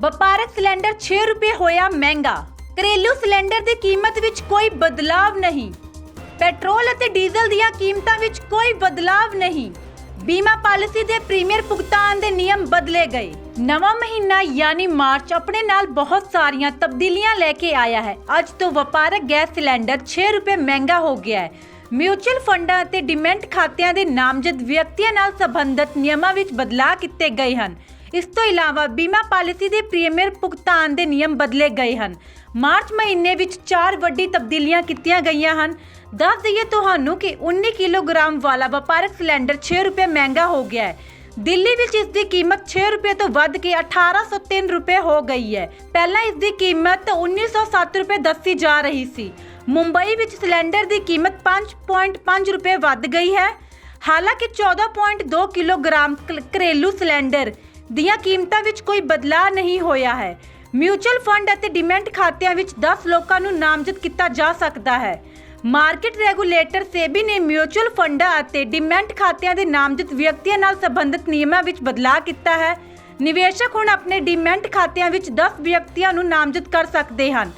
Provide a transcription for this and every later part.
ਵਪਾਰਕ ਸਿਲੰਡਰ 6 ਰੁਪਏ ਹੋਇਆ ਮਹਿੰਗਾ। ਘਰੇਲੂ ਸਿਲੰਡਰ ਦੀ ਕੀਮਤ ਵਿੱਚ ਕੋਈ ਬਦਲਾਵ ਨਹੀਂ। ਪੈਟਰੋਲ ਅਤੇ ਡੀਜ਼ਲ ਦੀਆਂ ਕੀਮਤਾਂ ਵਿੱਚ ਕੋਈ ਬਦਲਾਵ ਨਹੀਂ। ਬੀਮਾ ਪਾਲਿਸੀ ਦੇ ਪ੍ਰੀਮੀਅਰ ਭੁਗਤਾਨ ਦੇ ਨਿਯਮ ਬਦਲੇ ਗਏ। ਨਵਾਂ ਮਹੀਨਾ ਯਾਨੀ ਮਾਰਚ ਆਪਣੇ ਨਾਲ ਬਹੁਤ ਸਾਰੀਆਂ ਤਬਦੀਲੀਆਂ ਲੈ ਕੇ ਆਇਆ ਹੈ। ਅੱਜ ਤੋਂ ਵਪਾਰਕ ਗੈਸ ਸਿਲੰਡਰ 6 ਰੁਪਏ ਮਹਿੰਗਾ ਹੋ ਗਿਆ ਹੈ। ਮਿਊਚੁਅਲ ਫੰਡਾਂ ਅਤੇ ਡਿਮੈਂਟ ਖਾਤਿਆਂ ਦੇ ਨਾਮਜ਼ਦ ਵਿਅਕਤੀਆਂ ਨਾਲ ਸੰਬੰਧਿਤ ਨਿਯਮਾਂ ਵਿੱਚ ਬਦਲਾਅ ਕੀਤੇ ਗਏ ਹਨ। ਇਸ ਤੋਂ ਇਲਾਵਾ ਬੀਮਾ ਪਾਲਿਸੀ ਦੇ ਪ੍ਰੀਮੀਅਰ ਭੁਗਤਾਨ ਦੇ ਨਿਯਮ ਬਦਲੇ ਗਏ ਹਨ। ਮਾਰਚ ਮਹੀਨੇ ਵਿੱਚ ਚਾਰ ਵੱਡੀ ਤਬਦੀਲੀਆਂ ਕੀਤੀਆਂ ਗਈਆਂ ਹਨ। ਦੱਸ ਦਈਏ ਤੁਹਾਨੂੰ ਕਿ 19 ਕਿਲੋਗ੍ਰਾਮ ਵਾਲਾ ਵਪਾਰਕ ਸਿਲੰਡਰ 6 ਰੁਪਏ ਮਹਿੰਗਾ ਹੋ ਗਿਆ ਹੈ। ਦਿੱਲੀ ਵਿੱਚ ਇਸ ਦੀ ਕੀਮਤ 6 ਰੁਪਏ ਤੋਂ ਵੱਧ ਕੇ 1803 ਰੁਪਏ ਹੋ ਗਈ ਹੈ। ਪਹਿਲਾਂ ਇਸ ਦੀ ਕੀਮਤ 1907 ਰੁਪਏ ਦੱਸੀ ਜਾ ਰਹੀ ਸੀ। ਮੁੰਬਈ ਵਿੱਚ ਸਿਲੰਡਰ ਦੀ ਕੀਮਤ 5.5 ਰੁਪਏ ਵੱਧ ਗਈ ਹੈ। ਹਾਲਾਂਕਿ 14.2 ਕਿਲੋਗ੍ਰਾਮ ਘਰੇਲੂ ਸਿਲੰਡਰ ਦੀਆਂ ਕੀਮਤਾਂ ਵਿੱਚ ਕੋਈ ਬਦਲਾਅ ਨਹੀਂ ਹੋਇਆ ਹੈ। ਮਿਊਚੁਅਲ ਫੰਡ ਅਤੇ ਡਿਮੈਂਟ ਖਾਤਿਆਂ ਵਿੱਚ 10 ਲੋਕਾਂ ਨੂੰ ਨਾਮਜ਼ਦ ਕੀਤਾ ਜਾ ਸਕਦਾ ਹੈ। ਮਾਰਕੀਟ ਰੈਗੂਲੇਟਰ ਸੇਬੀ ਨੇ ਮਿਊਚੁਅਲ ਫੰਡਾਂ ਅਤੇ ਡਿਮੈਂਟ ਖਾਤਿਆਂ ਦੇ ਨਾਮਜ਼ਦ ਵਿਅਕਤੀਆਂ ਨਾਲ ਸੰਬੰਧਿਤ ਨਿਯਮਾਂ ਵਿੱਚ ਬਦਲਾਅ ਕੀਤਾ ਹੈ। ਨਿਵੇਸ਼ਕ ਹੁਣ ਆਪਣੇ ਡਿਮੈਂਟ ਖਾਤਿਆਂ ਵਿੱਚ 10 ਵਿਅਕਤੀਆਂ ਨੂੰ ਨਾਮਜ਼ਦ ਕਰ ਸਕਦੇ ਹਨ।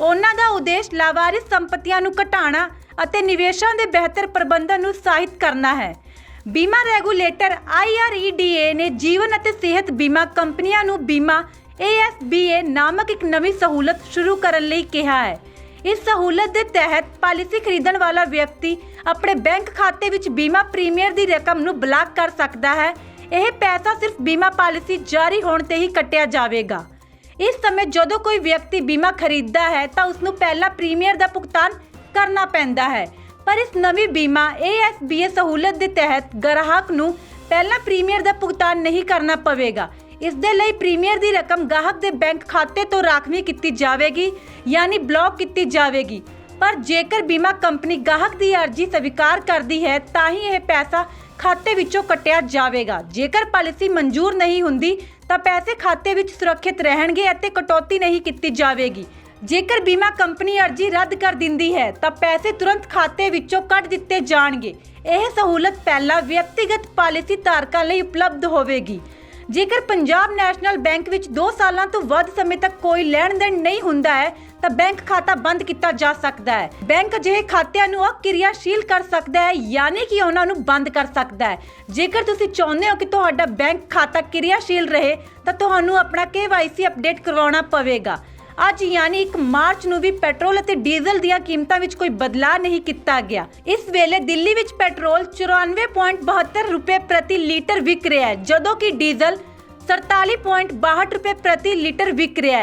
ਉਹਨਾਂ ਦਾ ਉਦੇਸ਼ ਲਾਵਾਰਿਸ ਸੰਪਤੀਆਂ ਨੂੰ ਘਟਾਉਣਾ ਅਤੇ ਨਿਵੇਸ਼ਾਂ ਦੇ ਬਿਹਤਰ ਪ੍ਰਬੰਧਨ ਨੂੰ ਉਤਸ਼ਾਹਿਤ ਕਰਨਾ ਹੈ। ਬੀਮਾ ਰੈਗੂਲੇਟਰ IREDA ਨੇ ਜੀਵਨ ਅਤੇ ਸਿਹਤ ਬੀਮਾ ਕੰਪਨੀਆਂ ਨੂੰ ਬੀਮਾ ASBA ਨਾਮਕ ਇੱਕ ਨਵੀਂ ਸਹੂਲਤ ਸ਼ੁਰੂ ਕਰਨ ਲਈ ਕਿਹਾ ਹੈ। ਇਸ ਸਹੂਲਤ ਦੇ ਤਹਿਤ ਪਾਲਿਸੀ ਖਰੀਦਣ ਵਾਲਾ ਵਿਅਕਤੀ ਆਪਣੇ ਬੈਂਕ ਖਾਤੇ ਵਿੱਚ ਬੀਮਾ ਪ੍ਰੀਮੀਅਰ ਦੀ ਰਕਮ ਨੂੰ ਬਲਾਕ ਕਰ ਸਕਦਾ ਹੈ। ਇਹ ਪੈਸਾ ਸਿਰਫ ਬੀਮਾ ਪਾਲਿਸੀ ਜਾਰੀ ਹੋਣ ਤੇ ਹੀ ਕੱਟਿਆ ਜਾਵੇਗਾ। ਇਸ ਸਮੇਂ ਜਦੋਂ ਕੋਈ ਵਿਅਕਤੀ ਬੀਮਾ ਖਰੀਦਦਾ ਹੈ ਤਾਂ ਉਸ ਨੂੰ ਪਹਿਲਾਂ ਪ੍ਰੀਮੀਅਰ ਦਾ ਭੁਗਤਾਨ ਕਰਨਾ ਪੈਂਦਾ ਹੈ। ਪਰ ਇਸ ਨਵੀਂ ਬੀਮਾ ASBA ਸਹੂਲਤ ਦੇ ਤਹਿਤ ਗ੍ਰਾਹਕ ਨੂੰ ਪਹਿਲਾਂ ਪ੍ਰੀਮੀਅਰ ਦਾ ਭੁਗਤਾਨ ਨਹੀਂ ਕਰਨਾ ਪਵੇਗਾ। ਇਸ ਦੇ ਲਈ ਪ੍ਰੀਮੀਅਰ ਦੀ ਰਕਮ ਗਾਹਕ ਦੇ ਬੈਂਕ ਖਾਤੇ ਤੋਂ ਰਾਖਵੀਂ ਕੀਤੀ ਜਾਵੇਗੀ, ਯਾਨੀ ਬਲੌਕ ਕੀਤੀ ਜਾਵੇਗੀ। ਪਰ ਜੇਕਰ ਬੀਮਾ ਕੰਪਨੀ ਗਾਹਕ ਦੀ ਅਰਜ਼ੀ ਸਵੀਕਾਰ ਕਰਦੀ ਹੈ, ਤਾਂ ਹੀ ਇਹ ਪੈਸਾ ਖਾਤੇ ਵਿੱਚੋਂ ਕੱਟਿਆ ਜਾਵੇਗਾ। ਜੇਕਰ ਪਾਲਿਸੀ ਮਨਜ਼ੂਰ ਨਹੀਂ ਹੁੰਦੀ, ਤਾਂ ਪੈਸੇ ਖਾਤੇ ਵਿੱਚ ਸੁਰੱਖਿਅਤ ਰਹਿਣਗੇ ਅਤੇ ਕਟੌਤੀ ਨਹੀਂ ਕੀਤੀ ਜਾਵੇਗੀ। ਜੇਕਰ ਬੀਮਾ ਕੰਪਨੀ ਅਰਜ਼ੀ ਰੱਦ ਕਰ ਦਿੰਦੀ ਹੈ, ਤਾਂ ਪੈਸੇ ਤੁਰੰਤ ਖਾਤੇ ਵਿੱਚੋਂ ਕੱਟ ਦਿੱਤੇ ਜਾਣਗੇ। ਇਹ ਸਹੂਲਤ ਪਹਿਲਾਂ ਵਿਅਕਤੀਗਤ ਪਾਲਿਸੀ ਧਾਰਕਾਂ ਲਈ ਉਪਲਬਧ ਹੋਵੇਗੀ। ਜੇਕਰ ਪੰਜਾਬ ਨੈਸ਼ਨਲ ਬੈਂਕ ਵਿੱਚ 2 ਸਾਲਾਂ ਤੋਂ ਵੱਧ ਸਮੇਂ ਤੱਕ ਕੋਈ ਲੈਣ ਦੇਣ ਨਹੀਂ ਹੁੰਦਾ ਹੈ, ਤਾਂ ਬੈਂਕ ਖਾਤਾ ਬੰਦ ਕੀਤਾ ਜਾ ਸਕਦਾ ਹੈ। ਬੈਂਕ ਅਜਿਹੇ ਖਾਤਿਆਂ ਨੂੰ ਅਕਿਰਿਆਸ਼ੀਲ ਕਰ ਸਕਦਾ ਹੈ, ਯਾਨੀ ਕਿ ਉਹਨਾਂ ਨੂੰ ਬੰਦ ਕਰ ਸਕਦਾ ਹੈ। ਜੇਕਰ ਤੁਸੀਂ ਚਾਹੁੰਦੇ ਹੋ ਕਿ ਤੁਹਾਡਾ ਬੈਂਕ ਖਾਤਾ ਕਿਰਿਆਸ਼ੀਲ ਰਹੇ, ਤਾਂ ਤੁਹਾਨੂੰ ਆਪਣਾ KYC ਅਪਡੇਟ ਕਰਵਾਉਣਾ ਪਵੇਗਾ। ਅੱਜ ਯਾਨੀ 1 ਮਾਰਚ ਨੂੰ ਵੀ ਪੈਟਰੋਲ ਅਤੇ ਡੀਜ਼ਲ ਦੀਆਂ ਕੀਮਤਾਂ ਵਿੱਚ ਕੋਈ ਬਦਲਾਅ ਨਹੀਂ ਕੀਤਾ ਗਿਆ। ਇਸ ਵੇਲੇ ਦਿੱਲੀ ਵਿੱਚ ਪੈਟਰੋਲ 94.72 ਰੁਪਏ ਪ੍ਰਤੀ ਲੀਟਰ ਵਿਕ ਰਿਹਾ ਹੈ, ਜਦੋਂ ਕਿ ਡੀਜ਼ਲ 47.62 ਰੁਪਏ ਪ੍ਰਤੀ ਲੀਟਰ ਵਿਕ ਰਿਹਾ ਹੈ।